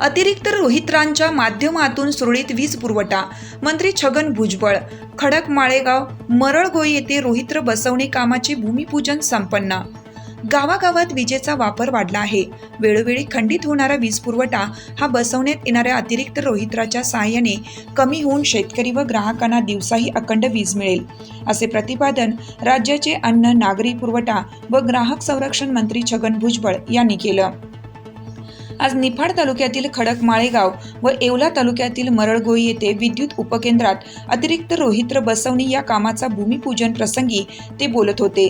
अतिरिक्त रोहित्रांच्या माध्यमातून सुरळीत वीज पुरवठा. मंत्री छगन भुजबळ खडक माळेगाव मरळगोई येथे रोहित्र बसवणे कामाचे भूमिपूजन संपन्न. गावागावात विजेचा वापर वाढला आहे. वेळोवेळी खंडित होणारा वीज पुरवठा हा बसवण्यात येणाऱ्या अतिरिक्त रोहित्राच्या सहाय्याने कमी होऊन शेतकरी व ग्राहकांना दिवसाही अखंड वीज मिळेल असे प्रतिपादन राज्याचे अन्न नागरी पुरवठा व ग्राहक संरक्षण मंत्री छगन भुजबळ यांनी केलं. आज निफाड तालुक्यातील खडक माळेगाव व येवला तालुक्यातील मरळगोई येथे विद्युत उपकेंद्रात अतिरिक्त रोहित्र बसवणी या कामाचा भूमिपूजन प्रसंगी ते बोलत होते.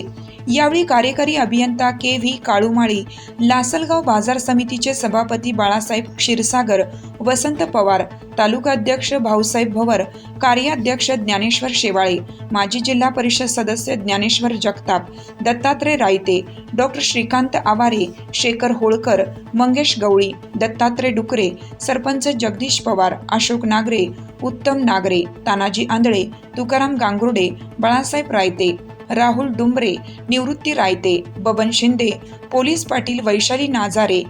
यावेळी कार्यकारी अभियंता के व्ही काळुमाळी लासलगाव बाजार समितीचे सभापती बाळासाहेब क्षीरसागर वसंत पवार तालुकाध्यक्ष भाऊसाहेब भवर कार्याध्यक्ष ज्ञानेश्वर शेवाळे माजी जिल्हा परिषद सदस्य ज्ञानेश्वर जगताप दत्तात्रय रायते डॉक्टर श्रीकांत आवारे शेखर होळकर मंगेश गवळी दत्तात्रय डुकरे सरपंच जगदीश पवार अशोक नागरे उत्तम नागरे तानाजी आंधळे तुकाराम गांगुर्डे बाळासाहेब रायते राहुल डुंबरे निवृत्ती रायते बबन शिंदे पोलीस पाटील वैशाली नाजारे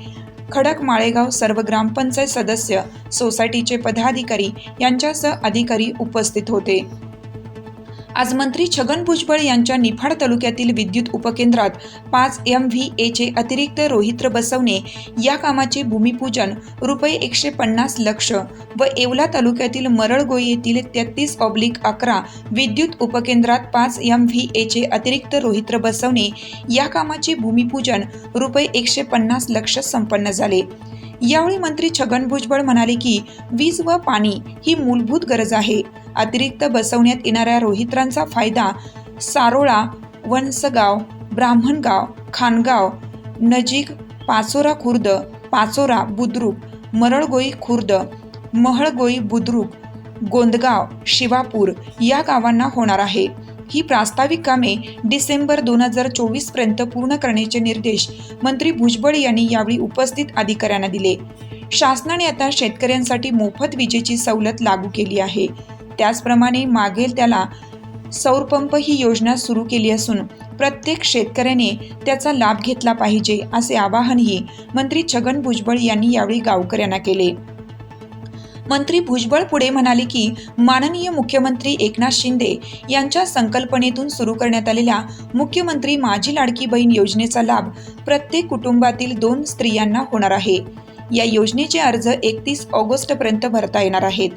खडक माळेगाव सर्व ग्रामपंचायत सदस्य सोसायटीचे पदाधिकारी यांच्यासह अधिकारी उपस्थित होते. आज मंत्री छगन भुजबळ यांच्या निफाड तालुक्यातील विद्युत उपकेंद्रात पाच एम व्ही एचे अतिरिक्त रोहित्र बसवणे या कामाचे भूमिपूजन रुपये एकशे पन्नास लक्ष व येवला तालुक्यातील मरळगोई येथील तेहतीस ऑब्लिक अकरा विद्युत उपकेंद्रात पाच एम व्ही एचे अतिरिक्त रोहित्र बसवणे या कामाचे भूमिपूजन रुपये एकशे पन्नास लक्ष संपन्न झाले. यावेळी मंत्री छगन भुजबळ म्हणाले की वीज व पाणी ही मूलभूत गरज आहे. अतिरिक्त बसवण्यात येणाऱ्या रोहित्रांचा फायदा सारोळा वंसगाव ब्राह्मणगाव खानगाव नजीक पाचोरा खुर्द पाचोरा बुद्रुक मरळगोई खुर्द महळगोई बुद्रुक गोंदगाव शिवापूर या गावांना होणार आहे. ही प्रास्ताविक कामे डिसेंबर दोन हजार चोवीसपर्यंत पूर्ण करण्याचे निर्देश मंत्री भुजबळ यांनी यावेळी उपस्थित अधिकाऱ्यांना दिले. शासनाने आता शेतकऱ्यांसाठी मोफत विजेची सवलत लागू केली आहे. त्याचप्रमाणे मागेल त्याला सौरपंप ही योजना सुरू केली असून प्रत्येक शेतकऱ्याने त्याचा लाभ घेतला पाहिजे असे आवाहनही मंत्री छगन भुजबळ यांनी यावेळी गावकऱ्यांना केले. मंत्री भुजबळ पुढे म्हणाले की माननीय मुख्यमंत्री एकनाथ शिंदे यांच्या संकल्पनेतून सुरू करण्यात आलेल्या मुख्यमंत्री माझी लाडकी बहीण योजनेचा लाभ प्रत्येक कुटुंबातील दोन स्त्रियांना होणार आहे. या योजनेचे अर्ज एकतीस ऑगस्टपर्यंत भरता येणार आहेत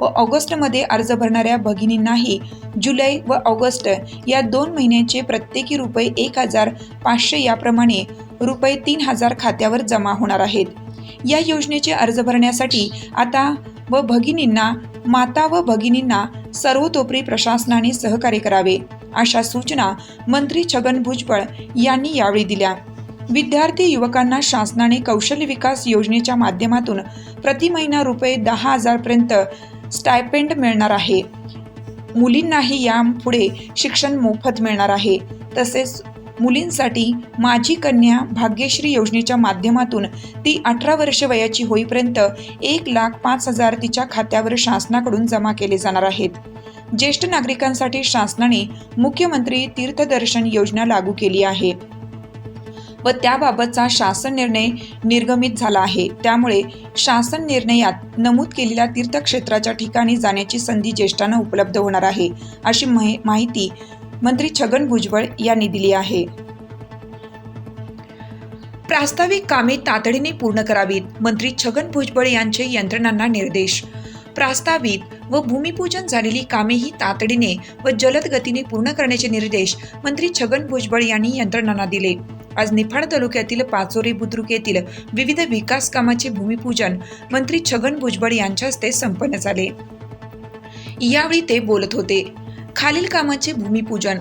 व ऑगस्टमध्ये अर्ज भरणाऱ्या भगिनींनाही जुलै व ऑगस्ट या दोन महिन्यांचे प्रत्येकी रुपये एक हजार पाचशे याप्रमाणे रुपये तीन हजार खात्यावर जमा होणार आहेत. या योजनेचे अर्ज भरण्यासाठी आता व भगिनींना माता व भगिनींना सर्वतोपरी प्रशासनाने सहकार्य करावे अशा सूचना मंत्री छगन भुजबळ यांनी यावेळी दिल्या. विद्यार्थी युवकांना शासनाने कौशल्य विकास योजनेच्या माध्यमातून प्रति महिना रुपये दहा हजारपर्यंत स्टायपेंड मिळणार आहे. मुलींनाही यापुढे शिक्षण मोफत मिळणार आहे. तसेच मुलींसाठी माझी कन्या भाग्यश्री योजनेच्या माध्यमातून ती अठरा वर्ष वयाची होईपर्यंत एक लाख पाच हजार तिच्या खात्यावर शासनाकडून जमा केले जाणार आहेत. ज्येष्ठ नागरिकांसाठी शासनाने मुख्यमंत्री तीर्थदर्शन योजना लागू केली आहे व त्याबाबतचा शासन निर्णय निर्गमित झाला आहे. त्यामुळे शासन निर्णयात नमूद केलेल्या तीर्थक्षेत्राच्या ठिकाणी जाण्याची संधी ज्येष्ठांना उपलब्ध होणार आहे अशी माहिती मंत्री छगन भुजबळ यांनी दिली आहे. प्रास्ताविक कामे तातडीने पूर्ण करावीत मंत्री छगन भुजबळ यांचे यंत्रणांना निर्देश. प्रास्तावित व भूमिपूजन झालेली कामेही तातडीने व जलद गतीने पूर्ण करण्याचे निर्देश मंत्री छगन भुजबळ यांनी यंत्रणांना दिले. आज निफाड तालुक्यातील पाचोरी बुद्रुक येथील विविध विकास कामाचे भूमिपूजन मंत्री छगन भुजबळ यांच्या हस्ते संपन्न झाले. यावेळी ते बोलत होते. खालील कामाचे भूमिपूजन.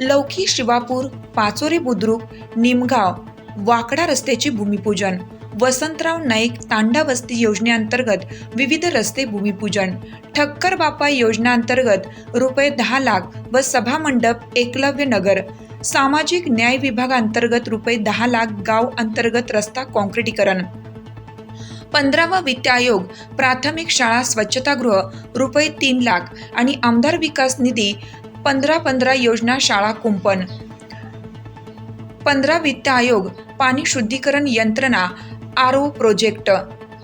लौकी शिवापूर पाचोरी बुद्रुक निमगाव वाकडा रस्त्याचे भूमिपूजन. वसंतराव नाईक तांडा वस्ती योजनेअंतर्गत विविध रस्ते भूमिपूजन. ठक्कर बापा योजनेअंतर्गत रुपये दहा लाख व सभा मंडप एकलव्य नगर. सामाजिक न्याय विभागांतर्गत रुपये दहा लाख गाव अंतर्गत रस्ता काँक्रिटीकरण. पंधरावा वित्त आयोग प्राथमिक शाळा स्वच्छतागृह रुपये तीन लाख आणि आमदार विकास निधी पंधरा पंधरा योजना शाळा कुंपण. पंधरा वित्त आयोग पाणी शुद्धीकरण यंत्रणा आर ओ प्रोजेक्ट.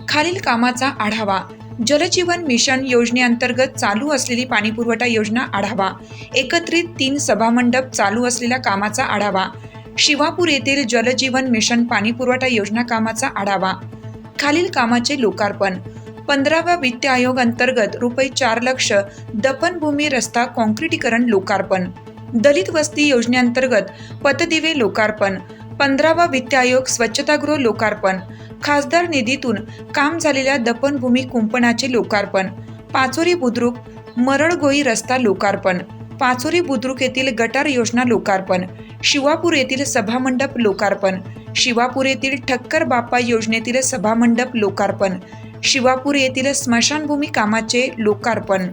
खालील कामाचा आढावा. जलजीवन मिशन योजनेअंतर्गत चालू असलेली पाणीपुरवठा योजना आढावा. एकत्रित तीन सभामंडप चालू असलेल्या कामाचा आढावा. शिवापूर येथील जलजीवन मिशन पाणीपुरवठा योजना कामाचा आढावा. खालील कामाचे लोकार्पण. पंधराव्या वित्त आयोग अंतर्गत रुपये चार लक्ष दफनभूमी रस्ता काँक्रिटीकरण लोकार्पण. दलित वस्ती योजनेअंतर्गत पतदिवे लोकार्पण. पंधरावा वित्त आयोग स्वच्छतागृह लोकार्पण. खासदार निधीतून काम झालेल्या दफनभूमी कुंपणाचे लोकार्पण. पाचोरी बुद्रुक मरळगोई रस्ता लोकार्पण. पाचोरी बुद्रुक येथील गटार योजना लोकार्पण शिवापूर येथील सभामंडप लोकार्पण शिवापूर येथील ठक्कर बाप्पा योजनेतील सभामंडप लोकार्पण शिवापूर येथील स्मशानभूमी कामाचे लोकार्पण.